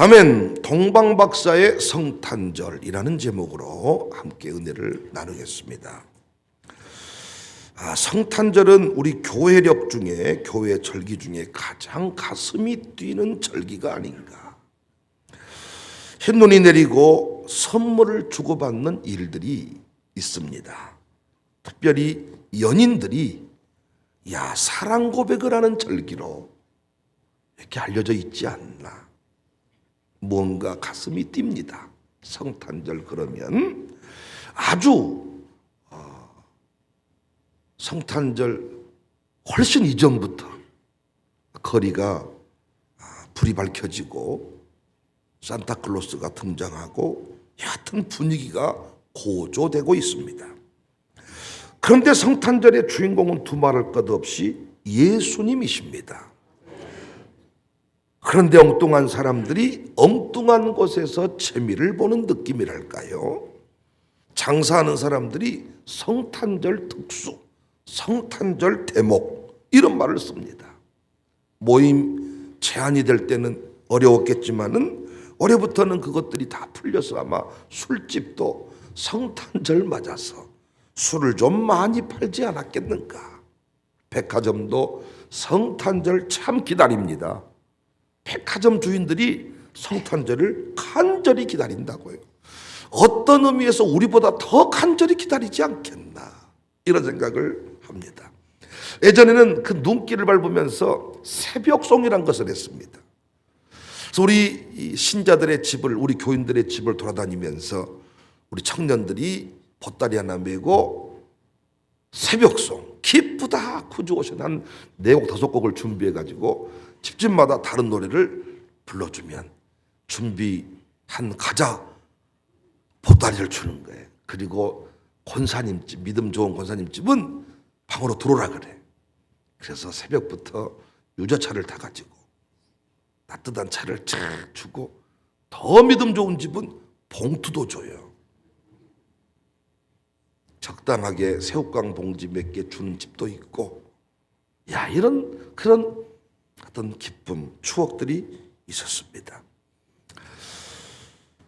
아멘. 동방박사의 성탄절이라는 제목으로 함께 은혜를 나누겠습니다. 아, 성탄절은 우리 교회력 중에 교회 절기 중에 가장 가슴이 뛰는 절기가 아닌가. 흰눈이 내리고 선물을 주고받는 일들이 있습니다. 특별히 연인들이 야 사랑 고백을 하는 절기로 이렇게 알려져 있지 않나. 뭔가 가슴이 뜁니다. 성탄절 그러면 아주 어, 성탄절 훨씬 이전부터 거리가 아, 불이 밝혀지고 산타클로스가 등장하고 여하튼 분위기가 고조되고 있습니다. 그런데 성탄절의 주인공은 두말할 것 없이 예수님이십니다. 그런데 엉뚱한 사람들이 엉뚱한 곳에서 재미를 보는 느낌이랄까요? 장사하는 사람들이 성탄절 특수, 성탄절 대목 이런 말을 씁니다. 모임 제한이 될 때는 어려웠겠지만은 올해부터는 그것들이 다 풀려서 아마 술집도 성탄절 맞아서 술을 좀 많이 팔지 않았겠는가. 백화점도 성탄절 참 기다립니다. 백화점 주인들이 성탄절을 간절히 기다린다고요. 어떤 의미에서 우리보다 더 간절히 기다리지 않겠나 이런 생각을 합니다. 예전에는 그 눈길을 밟으면서 새벽송이란 것을 했습니다. 그래서 우리 이 신자들의 집을 우리 교인들의 집을 돌아다니면서 우리 청년들이 보따리 하나 메고 새벽송 기쁘다 구주 오신 한 네 곡 다섯 곡을 준비해 가지고 집집마다 다른 노래를 불러주면 준비한 가자 보따리를 주는 거예요. 그리고 권사님 집 믿음 좋은 권사님 집은 방으로 들어오라 그래. 그래서 새벽부터 유자차를 타 가지고 따뜻한 차를 착 주고 더 믿음 좋은 집은 봉투도 줘요. 적당하게 새우깡 봉지 몇 개 주는 집도 있고, 야 이런 그런 어떤 기쁨, 추억들이 있었습니다.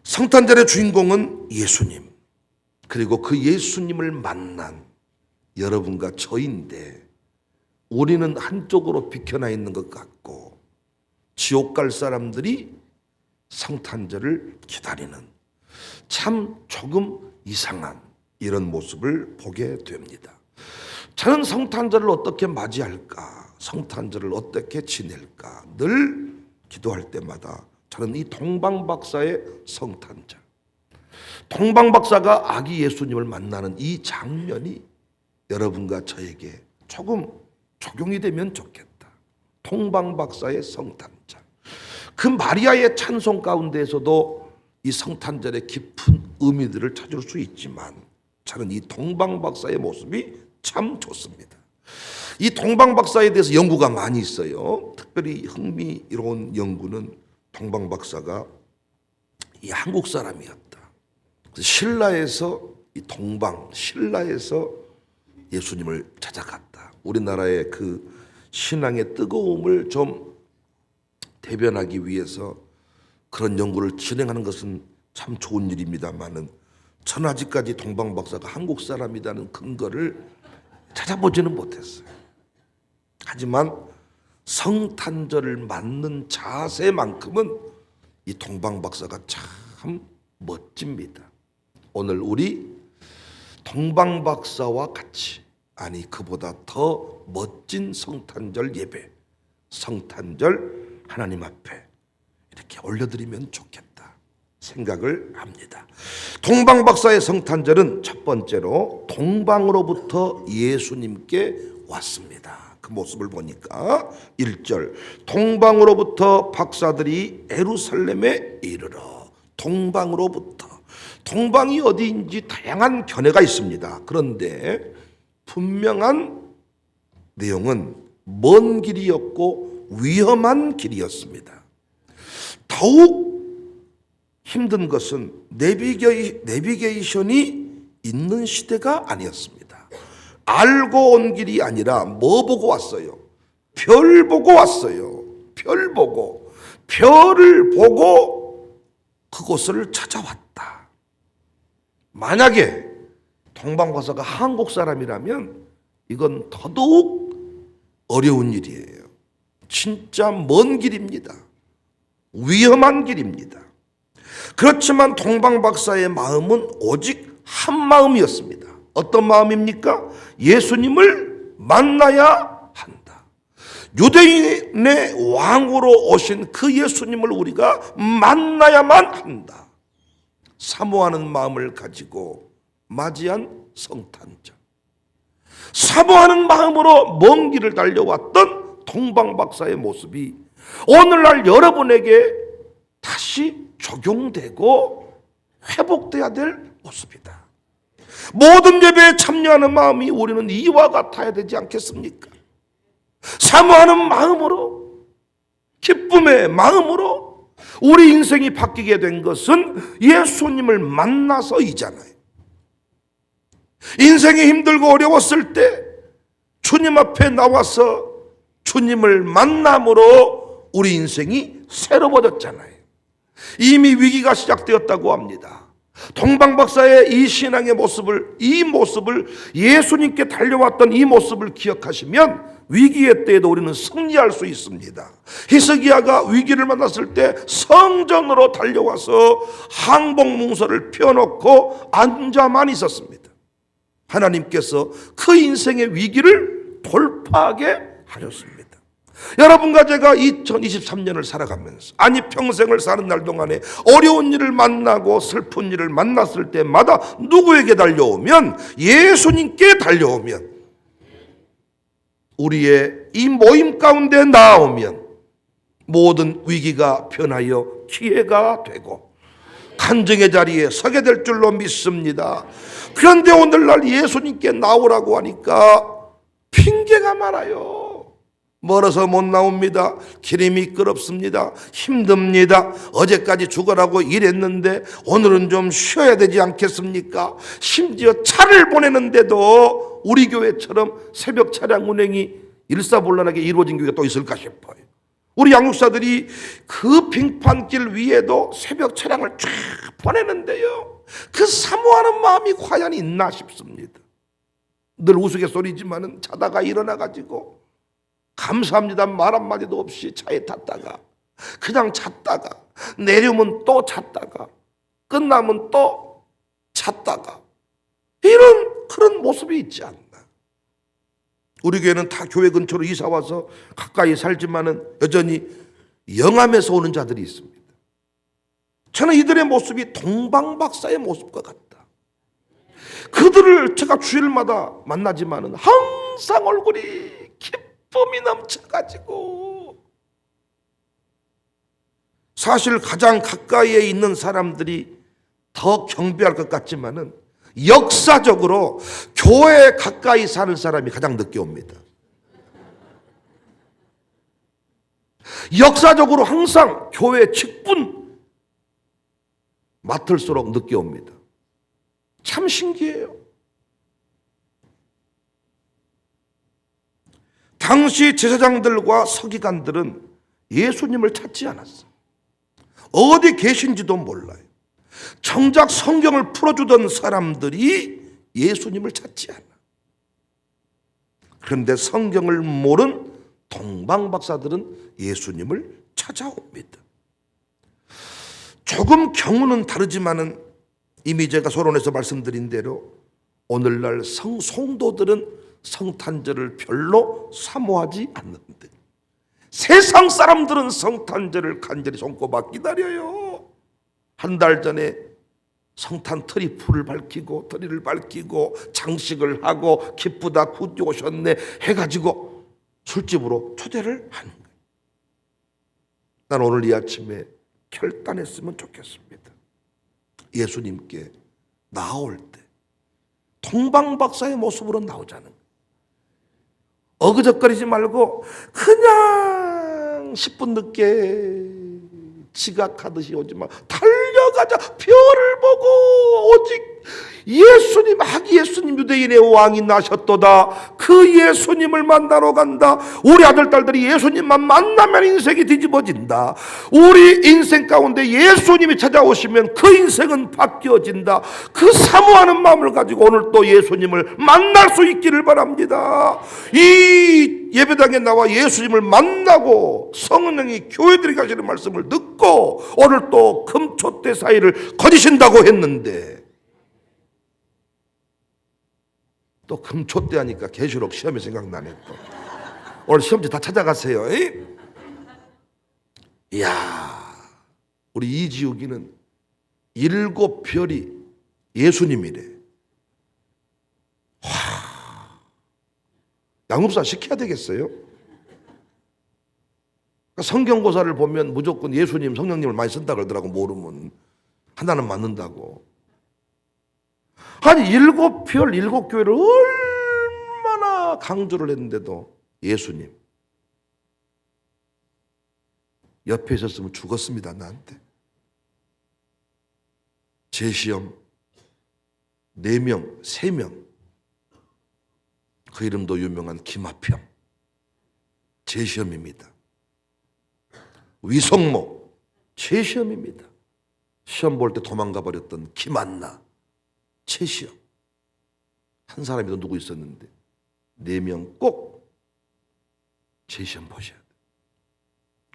성탄절의 주인공은 예수님, 그리고 그 예수님을 만난 여러분과 저인데, 우리는 한쪽으로 비켜나 있는 것 같고, 지옥 갈 사람들이 성탄절을 기다리는 참 조금 이상한 이런 모습을 보게 됩니다. 저는 성탄절을 어떻게 맞이할까? 성탄절을 어떻게 지낼까? 늘 기도할 때마다 저는 이 동방박사의 성탄절, 동방박사가 아기 예수님을 만나는 이 장면이 여러분과 저에게 조금 적용이 되면 좋겠다. 동방박사의 성탄절. 그 마리아의 찬송 가운데에서도 이 성탄절의 깊은 의미들을 찾을 수 있지만 저는 이 동방박사의 모습이 참 좋습니다. 이 동방 박사에 대해서 연구가 많이 있어요. 특별히 흥미로운 연구는 동방 박사가 이 한국 사람이었다. 신라에서 이 동방 신라에서 예수님을 찾아갔다. 우리나라의 그 신앙의 뜨거움을 좀 대변하기 위해서 그런 연구를 진행하는 것은 참 좋은 일입니다만은 전 아직까지 동방 박사가 한국 사람이라는 근거를 찾아보지는 못했어요. 하지만 성탄절을 맞는 자세만큼은 이 동방 박사가 참 멋집니다. 오늘 우리 동방 박사와 같이 아니 그보다 더 멋진 성탄절 예배, 성탄절 하나님 앞에 이렇게 올려드리면 좋겠다 생각을 합니다. 동방 박사의 성탄절은 첫 번째로 동방으로부터 예수님께 왔습니다. 그 모습을 보니까 1절 동방으로부터 박사들이 에루살렘에 이르러 동방으로부터 동방이 어디인지 다양한 견해가 있습니다. 그런데 분명한 내용은 먼 길이었고 위험한 길이었습니다. 더욱 힘든 것은 내비게이, 내비게이션이 있는 시대가 아니었습니다. 알고 온 길이 아니라 뭐 보고 왔어요? 별 보고 왔어요. 별 보고. 별을 보고 그곳을 찾아왔다. 만약에 동방박사가 한국 사람이라면 이건 더더욱 어려운 일이에요. 진짜 먼 길입니다. 위험한 길입니다. 그렇지만 동방박사의 마음은 오직 한 마음이었습니다. 어떤 마음입니까? 예수님을 만나야 한다. 유대인의 왕으로 오신 그 예수님을 우리가 만나야만 한다. 사모하는 마음을 가지고 맞이한 성탄절. 사모하는 마음으로 먼 길을 달려왔던 동방박사의 모습이 오늘날 여러분에게 다시 적용되고 회복돼야 될 모습이다. 모든 예배에 참여하는 마음이 우리는 이와 같아야 되지 않겠습니까? 사모하는 마음으로 기쁨의 마음으로 우리 인생이 바뀌게 된 것은 예수님을 만나서이잖아요. 인생이 힘들고 어려웠을 때 주님 앞에 나와서 주님을 만남으로 우리 인생이 새로워졌잖아요. 이미 위기가 시작되었다고 합니다. 동방 박사의 이 신앙의 모습을, 이 모습을 예수님께 달려왔던 이 모습을 기억하시면 위기의 때에도 우리는 승리할 수 있습니다. 히스기야가 위기를 만났을 때 성전으로 달려와서 항복 문서를 펴놓고 앉아만 있었습니다. 하나님께서 그 인생의 위기를 돌파하게 하셨습니다. 여러분과 제가 2023년을 살아가면서 아니 평생을 사는 날 동안에 어려운 일을 만나고 슬픈 일을 만났을 때마다 누구에게 달려오면 예수님께 달려오면 우리의 이 모임 가운데 나오면 모든 위기가 변하여 기회가 되고 간증의 자리에 서게 될 줄로 믿습니다. 그런데 오늘날 예수님께 나오라고 하니까 핑계가 많아요. 멀어서 못 나옵니다. 길이 미끄럽습니다. 힘듭니다. 어제까지 죽어라고 일했는데 오늘은 좀 쉬어야 되지 않겠습니까? 심지어 차를 보내는데도 우리 교회처럼 새벽 차량 운행이 일사불란하게 이루어진 교회가 또 있을까 싶어요. 우리 양육사들이 그 빙판길 위에도 새벽 차량을 쫙 보내는데요. 그 사모하는 마음이 과연 있나 싶습니다. 늘 우스갯소리지만은 자다가 일어나가지고 감사합니다 말 한마디도 없이 차에 탔다가 그냥 잤다가 내려면 또 잤다가 끝나면 또 잤다가 이런 그런 모습이 있지 않나. 우리 교회는 다 교회 근처로 이사 와서 가까이 살지만은 여전히 영암에서 오는 자들이 있습니다. 저는 이들의 모습이 동방박사의 모습과 같다. 그들을 제가 주일마다 만나지만은 항상 얼굴이 기쁨이 넘쳐가지고 사실 가장 가까이에 있는 사람들이 더 경배할 것 같지만은 역사적으로 교회에 가까이 사는 사람이 가장 늦게 옵니다. 역사적으로 항상 교회 직분 맡을수록 늦게 옵니다. 참 신기해요. 당시 제사장들과 서기관들은 예수님을 찾지 않았어. 어디 계신지도 몰라요. 정작 성경을 풀어주던 사람들이 예수님을 찾지 않아. 그런데 성경을 모른 동방박사들은 예수님을 찾아옵니다. 조금 경우는 다르지만은 이미 제가 소론에서 말씀드린 대로 오늘날 성 성도들은 성탄절을 별로 사모하지 않는데 세상 사람들은 성탄절을 간절히 손꼽아 기다려요. 한 달 전에 성탄 트리 풀을 밝히고 트리를 밝히고 장식을 하고 기쁘다 굿 오셨네 해가지고 술집으로 초대를 하는. 난 오늘 이 아침에 결단했으면 좋겠습니다. 예수님께 나올 때 동방박사의 모습으로 나오자는. 어그적거리지 말고 그냥 10분 늦게 지각하듯이 오지 마. 달려가 가자. 별을 보고 오직 예수님 하기 예수님 유대인의 왕이 나셨도다. 그 예수님을 만나러 간다. 우리 아들 딸들이 예수님만 만나면 인생이 뒤집어진다. 우리 인생 가운데 예수님이 찾아오시면 그 인생은 바뀌어진다. 그 사모하는 마음을 가지고 오늘 또 예수님을 만날 수 있기를 바랍니다. 이 예배당에 나와 예수님을 만나고 성령이 교회들이 가시는 말씀을 듣고 오늘 또 금초대 사이를 거지신다고 했는데 또 금초대 하니까 계시록 시험이 생각나네 또. 오늘 시험지 다 찾아가세요. 이? 이야, 우리 이지욱이는 일곱 별이 예수님이래. 와, 양육사 시켜야 되겠어요? 그러니까 성경고사를 보면 무조건 예수님, 성령님을 많이 쓴다 그러더라고 모르면 하나는 맞는다고. 아니 일곱 별 일곱 교회를 얼마나 강조를 했는데도 예수님 옆에 있었으면 죽었습니다 나한테 제 시험 네 명, 세 명. 그 이름도 유명한 김하평. 제 시험입니다. 위성모. 제 시험입니다. 시험 볼 때 도망가 버렸던 김한나. 제 시험. 한 사람이 더 누구 있었는데 네 명 꼭 제 시험 보셔야 돼요.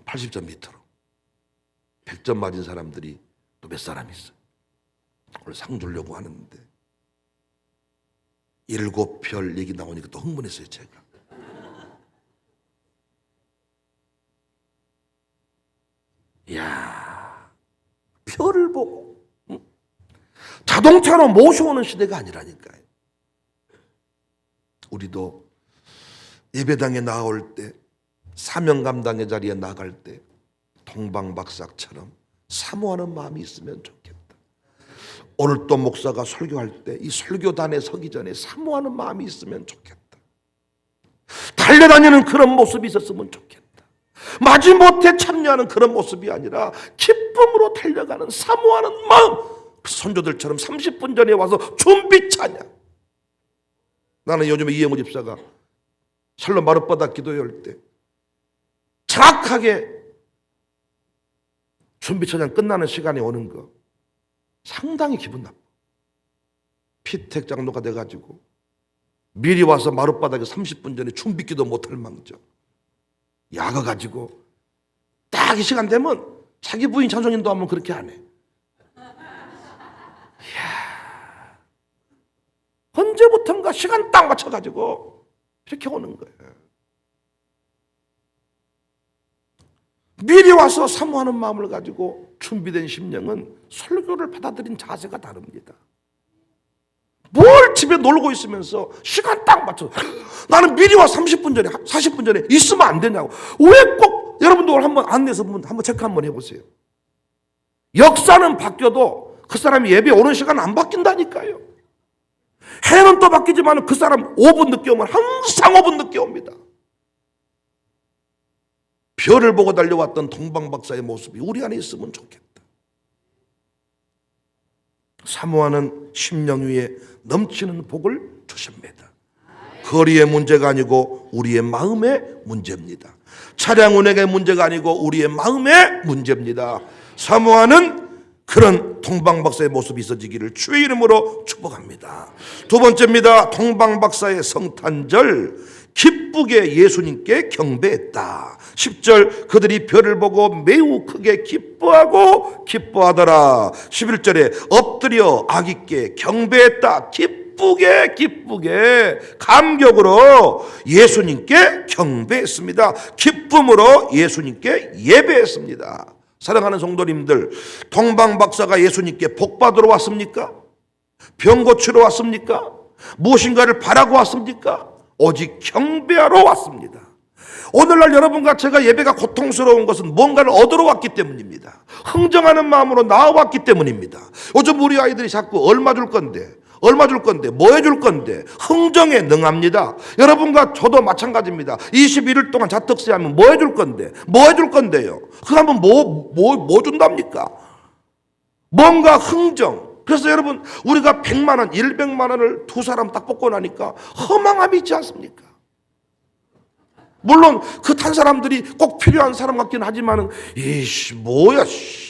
80점 밑으로. 100점 맞은 사람들이 또 몇 사람 있어요. 오늘 상 주려고 하는데 일곱 별 얘기 나오니까 또 흥분했어요 제가. 이야 별을 보고 응? 자동차로 모셔오는 시대가 아니라니까요. 우리도 예배당에 나올 때 사명 감당의 자리에 나갈 때 동방박사처럼 사모하는 마음이 있으면 좋겠다. 오늘 또 목사가 설교할 때 이 설교단에 서기 전에 사모하는 마음이 있으면 좋겠다. 달려다니는 그런 모습이 있었으면 좋겠다. 마지못해 참여하는 그런 모습이 아니라 기쁨으로 달려가는 사모하는 마음. 그 선조들처럼 30분 전에 와서 준비 찬양. 나는 요즘에 이영호 집사가 샬롬 마룻바닥 기도회 때 정확하게 준비 찬양 끝나는 시간에 오는 거 상당히 기분 나빠. 피택 장로가 돼가지고 미리 와서 마룻바닥에 30분 전에 준비기도 못할 망정 야가 가지고 딱 이 시간 되면 자기 부인 찬송인도 하면 그렇게 안 해. 이야, 언제부턴가 시간 딱 맞춰가지고 이렇게 오는 거예요. 미리 와서 사모하는 마음을 가지고 준비된 심령은 설교를 받아들인 자세가 다릅니다. 뭘 집에 놀고 있으면서 시간 딱 맞춰 나는 미리 와 30분 전에 40분 전에 있으면 안 되냐고 왜 꼭 여러분도 한번 안내서 한번 체크 한번 해보세요 역사는 바뀌어도 그 사람이 예배 오는 시간 안 바뀐다니까요 해는 또 바뀌지만 그 사람 5분 늦게 오면 항상 5분 늦게 옵니다 별을 보고 달려왔던 동방박사의 모습이 우리 안에 있으면 좋겠다 사모하는 심령 위에 넘치는 복을 주십니다. 거리의 문제가 아니고 우리의 마음의 문제입니다. 차량 운행의 문제가 아니고 우리의 마음의 문제입니다. 사모하는 그런 동방박사의 모습이 있어지기를 주의 이름으로 축복합니다. 두 번째입니다. 동방박사의 성탄절 기쁘게 예수님께 경배했다. 10절 그들이 별을 보고 매우 크게 기뻐하고 기뻐하더라. 11절에 엎드려 아기께 경배했다. 기쁘게 기쁘게 감격으로 예수님께 경배했습니다. 기쁨으로 예수님께 예배했습니다. 사랑하는 성도님들, 동방 박사가 예수님께 복 받으러 왔습니까? 병 고치러 왔습니까? 무엇인가를 바라고 왔습니까? 오직 경배하러 왔습니다. 오늘날 여러분과 제가 예배가 고통스러운 것은 뭔가를 얻으러 왔기 때문입니다. 흥정하는 마음으로 나와왔기 때문입니다. 요즘 우리 아이들이 자꾸 얼마 줄 건데, 얼마 줄 건데, 뭐 해줄 건데, 흥정에 능합니다. 여러분과 저도 마찬가지입니다. 21일 동안 자특세 하면 뭐 해줄 건데, 뭐 해줄 건데요? 그거 하면 뭐, 뭐, 뭐 준답니까? 뭔가 흥정. 그래서 여러분 우리가 100만 원, 100만 원을 두 사람 딱 뽑고 나니까 허망함이 있지 않습니까? 물론 그 탄 사람들이 꼭 필요한 사람 같긴 하지만은 이씨 뭐야 씨.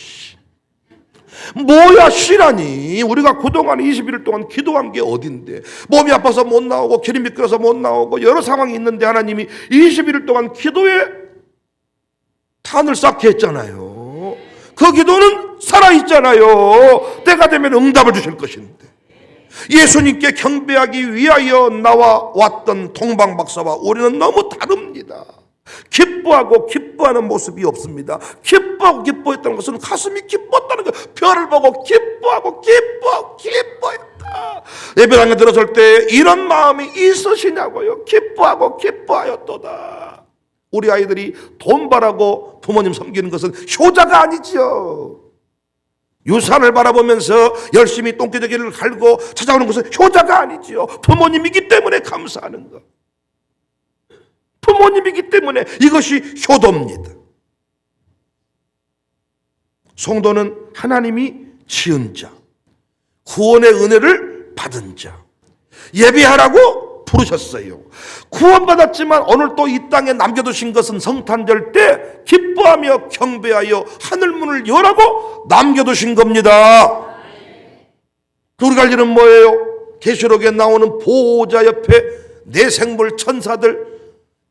뭐야 씨라니? 우리가 그동안 21일 동안 기도한 게 어딘데? 몸이 아파서 못 나오고 길이 미끄러서 못 나오고 여러 상황이 있는데 하나님이 21일 동안 기도에 탄을 쌓게 했잖아요. 그 기도는 살아있잖아요. 때가 되면 응답을 주실 것인데. 예수님께 경배하기 위하여 나와 왔던 동방박사와 우리는 너무 다릅니다. 기뻐하고 기뻐하는 모습이 없습니다. 기뻐하고 기뻐했다는 것은 가슴이 기뻤다는 거. 별을 보고 기뻐하고 기뻐하고 기뻐했다. 예배당에 들어설 때 이런 마음이 있으시냐고요. 기뻐하고 기뻐하였도다. 우리 아이들이 돈 벌라고 부모님 섬기는 것은 효자가 아니죠. 유산을 바라보면서 열심히 똥개저기를 갈고 찾아오는 것은 효자가 아니지요. 부모님이기 때문에 감사하는 것. 부모님이기 때문에 이것이 효도입니다. 성도는 하나님이 지은 자, 구원의 은혜를 받은 자, 예배하라고 부르셨어요. 구원받았지만 오늘 또 이 땅에 남겨두신 것은 성탄절 때 기뻐하며 경배하여 하늘문을 열라고 남겨두신 겁니다. 그 우리 갈 일은 뭐예요? 계시록에 나오는 보호자 옆에 내 생물 천사들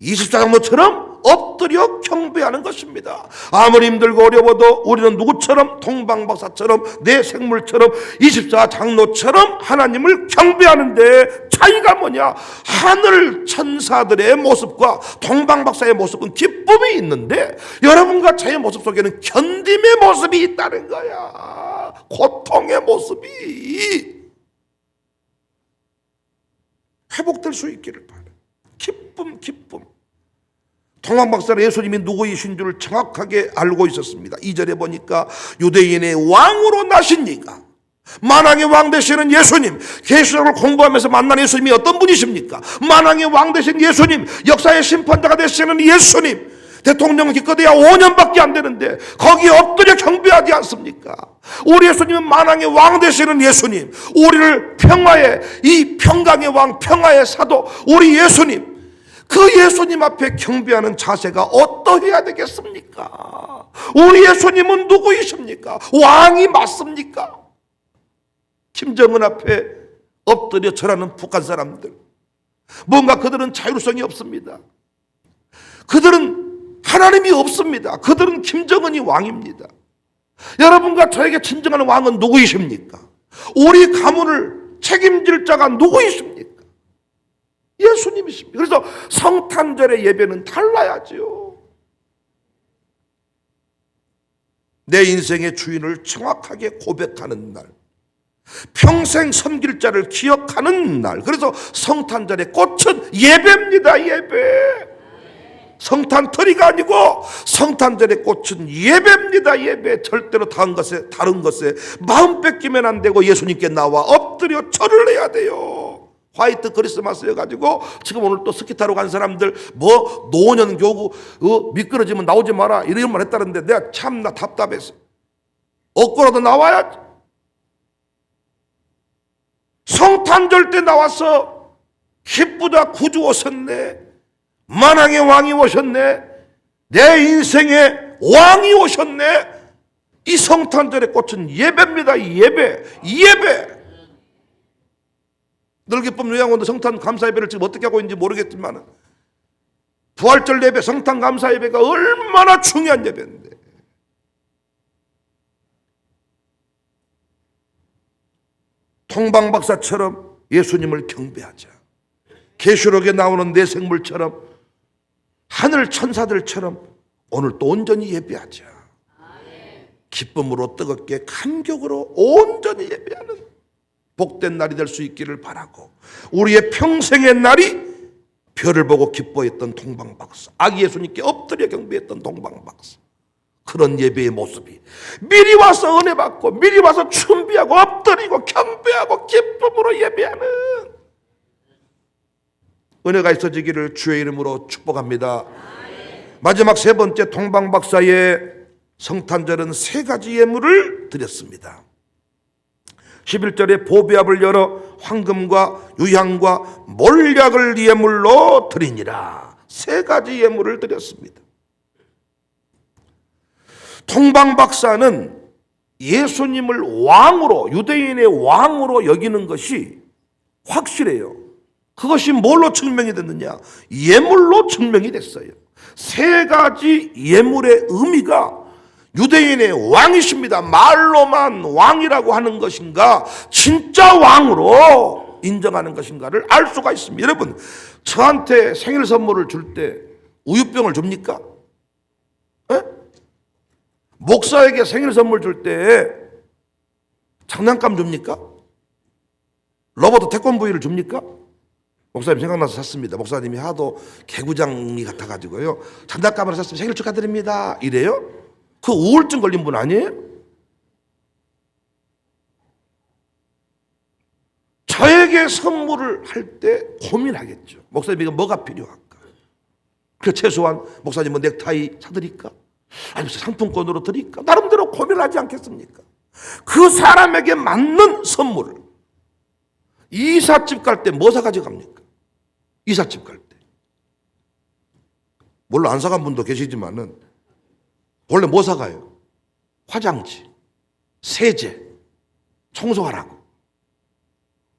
24장로처럼 엎드려 경배하는 것입니다. 아무리 힘들고 어려워도 우리는 누구처럼 동방박사처럼 내 생물처럼 24장로처럼 하나님을 경배하는데 차이가 뭐냐? 하늘 천사들의 모습과 동방박사의 모습은 기쁨이 있는데 여러분과 저의 모습 속에는 견딤의 모습이 있다는 거야. 고통의 모습이 회복될 수 있기를 바래. 기쁨, 기쁨. 동방 박사는 예수님이 누구이신 줄 정확하게 알고 있었습니다. 이절에 보니까 유대인의 왕으로 나신 이가 만왕의 왕 되시는 예수님, 계시록을 공부하면서 만난 예수님이 어떤 분이십니까? 만왕의 왕 되신 예수님, 역사의 심판자가 되시는 예수님, 대통령은 기껏해야 5년밖에 안 되는데 거기에 엎드려 경배하지 않습니까? 우리 예수님은 만왕의 왕 되시는 예수님, 우리를 평화의 이 평강의 왕, 평화의 사도, 우리 예수님, 그 예수님 앞에 경배하는 자세가 어떠해야 되겠습니까? 우리 예수님은 누구이십니까? 왕이 맞습니까? 김정은 앞에 엎드려 절하는 북한 사람들. 뭔가 그들은 자율성이 없습니다. 그들은 하나님이 없습니다. 그들은 김정은이 왕입니다. 여러분과 저에게 진정한 왕은 누구이십니까? 우리 가문을 책임질 자가 누구이십니까? 예수님이십니다. 그래서 성탄절의 예배는 달라야지요. 내 인생의 주인을 정확하게 고백하는 날. 평생 섬길 자를 기억하는 날. 그래서 성탄절의 꽃은 예배입니다, 예배. 성탄터리가 아니고 성탄절의 꽃은 예배입니다, 예배. 절대로 다른 것에, 다른 것에 마음 뺏기면 안 되고 예수님께 나와 엎드려 절을 해야 돼요. 화이트 크리스마스여 가지고 지금 오늘 또 스키 타러 간 사람들 뭐 노년 교구 어, 미끄러지면 나오지 마라 이런 말 했다는데 내가 참나 답답해서 얻고라도 나와야지. 성탄절 때 나와서 기쁘다 구주 오셨네. 만왕의 왕이 오셨네. 내 인생의 왕이 오셨네. 이 성탄절의 꽃은 예배입니다. 예배. 예배. 늘기쁨 요양원도 성탄 감사 예배를 지금 어떻게 하고 있는지 모르겠지만 부활절 예배, 성탄 감사 예배가 얼마나 중요한 예배인데. 통방박사처럼 예수님을 경배하자. 계시록에 나오는 내 생물처럼 하늘 천사들처럼 오늘 또 온전히 예배하자. 기쁨으로 뜨겁게 감격으로 온전히 예배하는 복된 날이 될 수 있기를 바라고 우리의 평생의 날이 별을 보고 기뻐했던 동방박사 아기 예수님께 엎드려 경배했던 동방박사 그런 예배의 모습이 미리 와서 은혜 받고 미리 와서 준비하고 엎드리고 경배하고 기쁨으로 예배하는 은혜가 있어지기를 주의 이름으로 축복합니다. 마지막 세 번째 동방 박사의 성탄절은 세 가지 예물을 드렸습니다. 11절에 보배압을 열어 황금과 유향과 몰약을 예물로 드리니라. 세 가지 예물을 드렸습니다. 통방 박사는 예수님을 왕으로 유대인의 왕으로 여기는 것이 확실해요. 그것이 뭘로 증명이 됐느냐? 예물로 증명이 됐어요. 세 가지 예물의 의미가 유대인의 왕이십니다. 말로만 왕이라고 하는 것인가, 진짜 왕으로 인정하는 것인가를 알 수가 있습니다. 여러분, 저한테 생일 선물을 줄 때 우유병을 줍니까? 에? 목사에게 생일 선물 줄 때 장난감 줍니까? 로버트 태권브이를 줍니까? 목사님 생각나서 샀습니다. 목사님이 하도 개구장이 같아가지고요. 장난감을 샀으면 생일 축하드립니다. 이래요? 그 우울증 걸린 분 아니에요? 저에게 선물을 할 때 고민하겠죠. 목사님 이거 뭐가 필요할까? 그 최소한 목사님 뭐 넥타이 사드릴까? 아니면 상품권으로 드릴까? 나름대로 고민하지 않겠습니까? 그 사람에게 맞는 선물을 이삿집 갈 때 뭐 사가지고 갑니까? 이삿집 갈 때. 물론 안 사간 분도 계시지만은 원래 뭐 사가요? 화장지, 세제, 청소하라고.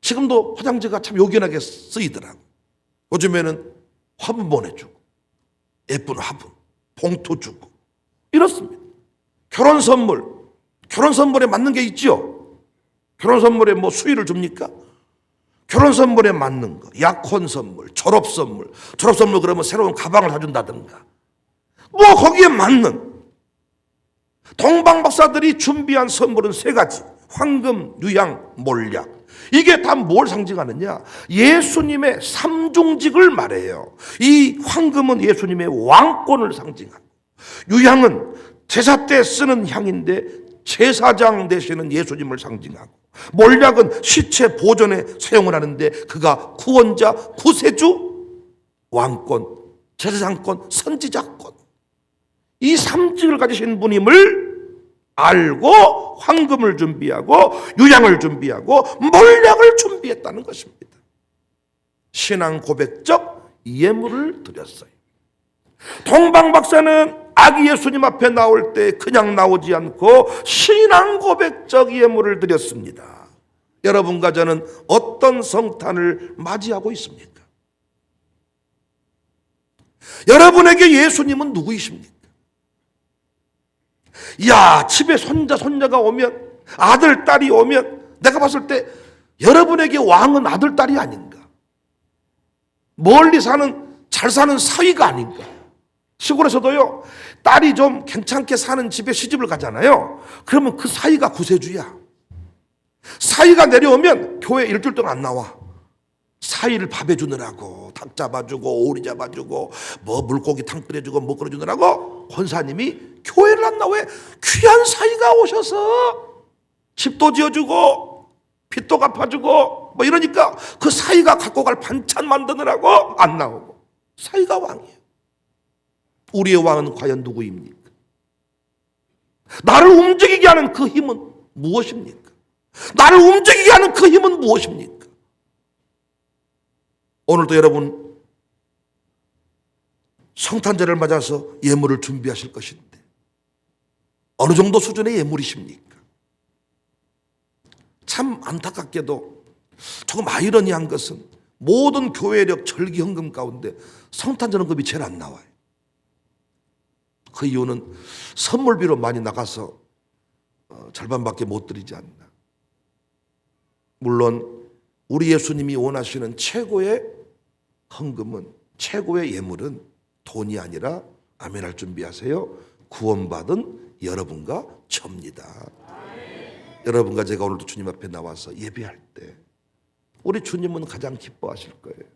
지금도 화장지가 참 요긴하게 쓰이더라고. 요즘에는 화분 보내주고, 예쁜 화분, 봉투 주고, 이렇습니다. 결혼 선물, 결혼 선물에 맞는 게 있죠? 결혼 선물에 뭐 수의를 줍니까? 결혼 선물에 맞는 거, 약혼 선물, 졸업 선물, 졸업 선물 그러면 새로운 가방을 사준다든가, 뭐 거기에 맞는 동방 박사들이 준비한 선물은 세 가지: 황금, 유양, 몰약. 이게 다 뭘 상징하느냐? 예수님의 삼중직을 말해요. 이 황금은 예수님의 왕권을 상징하고, 유향은 제사 때 쓰는 향인데 제사장 되시는 예수님을 상징하고, 몰약은 시체 보존에 사용을 하는데 그가 구원자, 구세주, 왕권, 제사장권, 선지자권. 이 삼직을 가지신 분임을 알고 황금을 준비하고 유양을 준비하고 몰약을 준비했다는 것입니다. 신앙 고백적 예물을 드렸어요. 동방 박사는 아기 예수님 앞에 나올 때 그냥 나오지 않고 신앙 고백적 예물을 드렸습니다. 여러분과 저는 어떤 성탄을 맞이하고 있습니까? 여러분에게 예수님은 누구이십니까? 야, 집에 손자, 손녀가 오면, 아들, 딸이 오면, 내가 봤을 때 여러분에게 왕은 아들, 딸이 아닌가? 멀리 사는, 잘 사는 사위가 아닌가? 시골에서도요, 딸이 좀 괜찮게 사는 집에 시집을 가잖아요. 그러면 그 사위가 구세주야. 사위가 내려오면 교회 일주일 동안 안 나와. 사위를 밥해 주느라고 닭 잡아주고 오리 잡아주고 뭐 물고기 탕 끓여주고 뭐 끓여주느라고 권사님이 교회를 안 나와 왜 귀한 사위가 오셔서 집도 지어주고 빚도 갚아주고 뭐 이러니까 그 사위가 갖고 갈 반찬 만드느라고 안 나오고 사위가 왕이에요 우리의 왕은 과연 누구입니까? 나를 움직이게 하는 그 힘은 무엇입니까? 나를 움직이게 하는 그 힘은 무엇입니까? 오늘도 여러분 성탄절을 맞아서 예물을 준비하실 것인데 어느 정도 수준의 예물이십니까? 참 안타깝게도 조금 아이러니한 것은 모든 교회력 절기 헌금 가운데 성탄절 헌금이 제일 안 나와요. 그 이유는 선물비로 많이 나가서 어, 절반밖에 못 드리지 않나. 물론 우리 예수님이 원하시는 최고의 헌금은 최고의 예물은 돈이 아니라 아멘할 준비하세요. 구원받은 여러분과 접니다. 여러분과 제가 오늘도 주님 앞에 나와서 예배할 때 우리 주님은 가장 기뻐하실 거예요.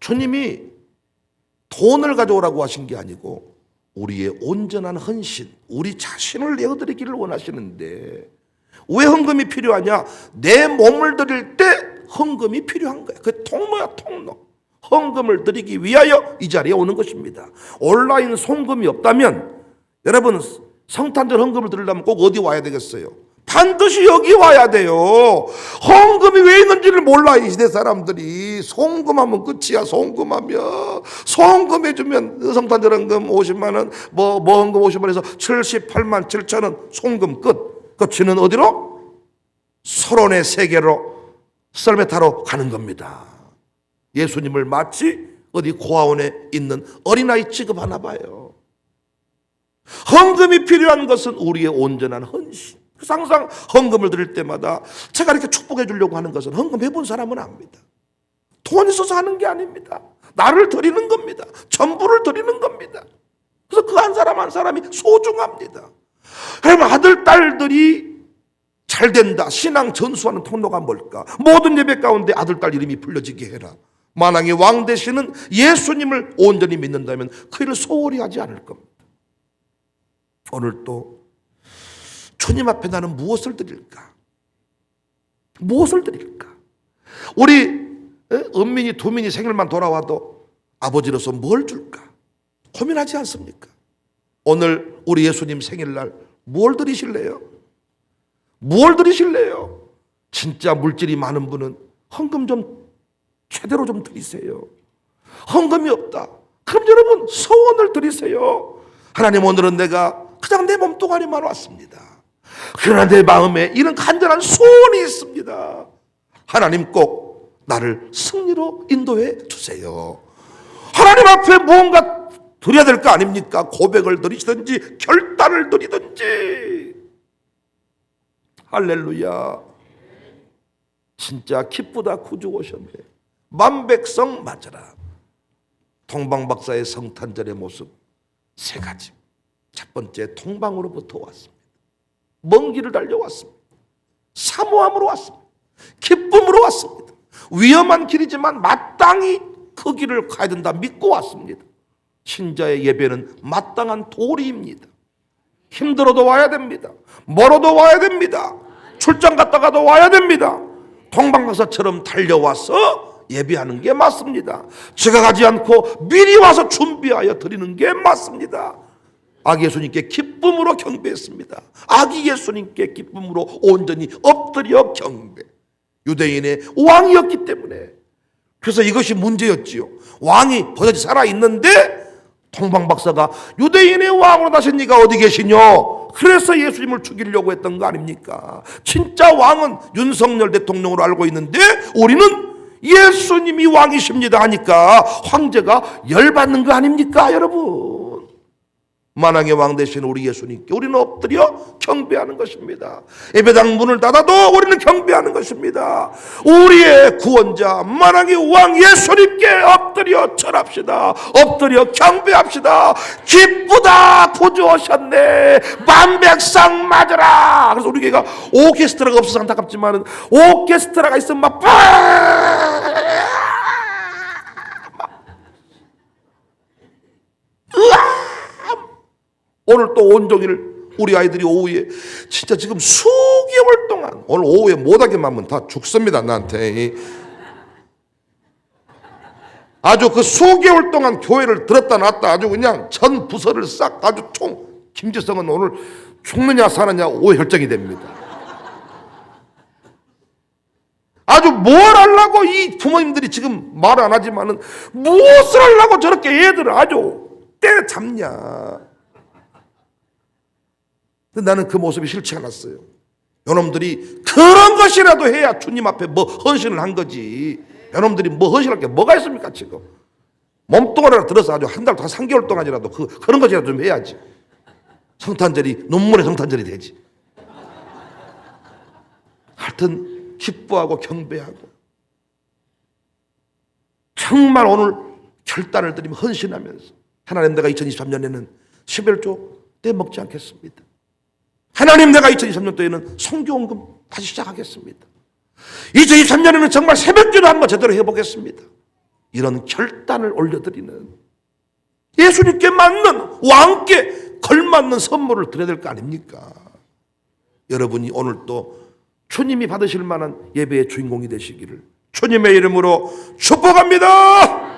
주님이 돈을 가져오라고 하신 게 아니고 우리의 온전한 헌신, 우리 자신을 내어드리기를 원하시는데 왜 헌금이 필요하냐? 내 몸을 드릴 때 헌금이 필요한 거야. 그 통로야 통로. 헌금을 드리기 위하여 이 자리에 오는 것입니다. 온라인 송금이 없다면 여러분 성탄절 헌금을 드리려면 꼭 어디 와야 되겠어요? 반드시 여기 와야 돼요. 헌금이 왜 있는지를 몰라 이 시대 사람들이 송금하면 끝이야. 송금하면 송금해 주면 성탄절 헌금 50만 원, 뭐, 뭐 헌금 50만 원에서 78만 7천 원 송금 끝. 끝이는 어디로? 서론의 세계로 썰매 타러 가는 겁니다. 예수님을 마치 어디 고아원에 있는 어린아이 취급하나 봐요. 헌금이 필요한 것은 우리의 온전한 헌신. 그래서 항상 헌금을 드릴 때마다 제가 이렇게 축복해 주려고 하는 것은 헌금해 본 사람은 압니다. 돈 있어서 하는 게 아닙니다. 나를 드리는 겁니다. 전부를 드리는 겁니다. 그래서 그 한 사람 한 사람이 소중합니다. 그러면 아들, 딸들이 잘 된다. 신앙 전수하는 통로가 뭘까? 모든 예배 가운데 아들, 딸 이름이 불려지게 해라. 만왕의 왕 되시는 예수님을 온전히 믿는다면 그 일을 소홀히 하지 않을 겁니다. 오늘 또 주님 앞에 나는 무엇을 드릴까? 무엇을 드릴까? 우리 에? 은민이 두민이 생일만 돌아와도 아버지로서 뭘 줄까? 고민하지 않습니까? 오늘 우리 예수님 생일날 뭘 드리실래요? 뭘 드리실래요? 진짜 물질이 많은 분은 헌금 좀 제대로 좀 드리세요. 헌금이 없다. 그럼 여러분 소원을 드리세요. 하나님 오늘은 내가 그냥 내 몸뚱아리만 왔습니다. 그러나 내 마음에 이런 간절한 소원이 있습니다. 하나님 꼭 나를 승리로 인도해 주세요. 하나님 앞에 무언가 드려야 될 거 아닙니까? 고백을 드리시든지 결단을 드리든지. 할렐루야. 진짜 기쁘다 구주 오셨네. 만백성 맞아라. 동방박사의 성탄절의 모습 세 가지. 첫 번째 동방으로부터 왔습니다. 먼 길을 달려왔습니다. 사모함으로 왔습니다. 기쁨으로 왔습니다. 위험한 길이지만 마땅히 그 길을 가야 된다 믿고 왔습니다. 신자의 예배는 마땅한 도리입니다. 힘들어도 와야 됩니다. 멀어도 와야 됩니다. 출장 갔다가도 와야 됩니다. 동방박사처럼 달려와서 예배하는 게 맞습니다. 제가 가지 않고 미리 와서 준비하여 드리는 게 맞습니다. 아기 예수님께 기쁨으로 경배했습니다. 아기 예수님께 기쁨으로 온전히 엎드려 경배. 유대인의 왕이었기 때문에. 그래서 이것이 문제였지요. 왕이 버젓이 살아있는데 통방 박사가 유대인의 왕으로 나신 니가 어디 계시뇨? 그래서 예수님을 죽이려고 했던 거 아닙니까? 진짜 왕은 윤석열 대통령으로 알고 있는데 우리는 예수님이 왕이십니다 하니까 황제가 열받는 거 아닙니까 여러분? 만왕의 왕 되신 우리 예수님께 우리는 엎드려 경배하는 것입니다. 예배당 문을 닫아도 우리는 경배하는 것입니다. 우리의 구원자 만왕의 왕 예수님께 엎드려 절합시다. 엎드려 경배합시다. 기쁘다 구주 오셨네. 만백성 맞으라. 그래서 우리 교회가 오케스트라가 없어서 안타깝지만 오케스트라가 있으면 막 오늘 또 온종일 우리 아이들이 오후에 진짜 지금 수개월 동안 오늘 오후에 못하게만 하면 다 죽습니다 나한테. 아주 그 수개월 동안 교회를 들었다 놨다 아주 그냥 전 부서를 싹 아주 총 김지성은 오늘 죽느냐 사느냐 오혈정이 됩니다. 아주 뭘 하려고 이 부모님들이 지금 말 안 하지만은 무엇을 하려고 저렇게 애들을 아주 때려잡냐 근데 나는 그 모습이 싫지 않았어요. 여러분들이 그런 것이라도 해야 주님 앞에 뭐 헌신을 한 거지. 여러분들이 뭐 헌신할 게 뭐가 있습니까 지금? 몸뚱아리를 들어서 아주 한 달, 한 3개월 동안이라도 그, 그런 것이라도 좀 해야지. 성탄절이 눈물의 성탄절이 되지. 하여튼 기뻐하고 경배하고 정말 오늘 결단을 드리면 헌신하면서 하나님 내가 2023년에는 11조 떼먹지 않겠습니다. 하나님 내가 2023년도에는 성교원금 다시 시작하겠습니다. 2023년에는 정말 새벽기도 한번 제대로 해보겠습니다. 이런 결단을 올려드리는 예수님께 맞는 왕께 걸맞는 선물을 드려야 될 거 아닙니까? 여러분이 오늘 또 주님이 받으실 만한 예배의 주인공이 되시기를 주님의 이름으로 축복합니다.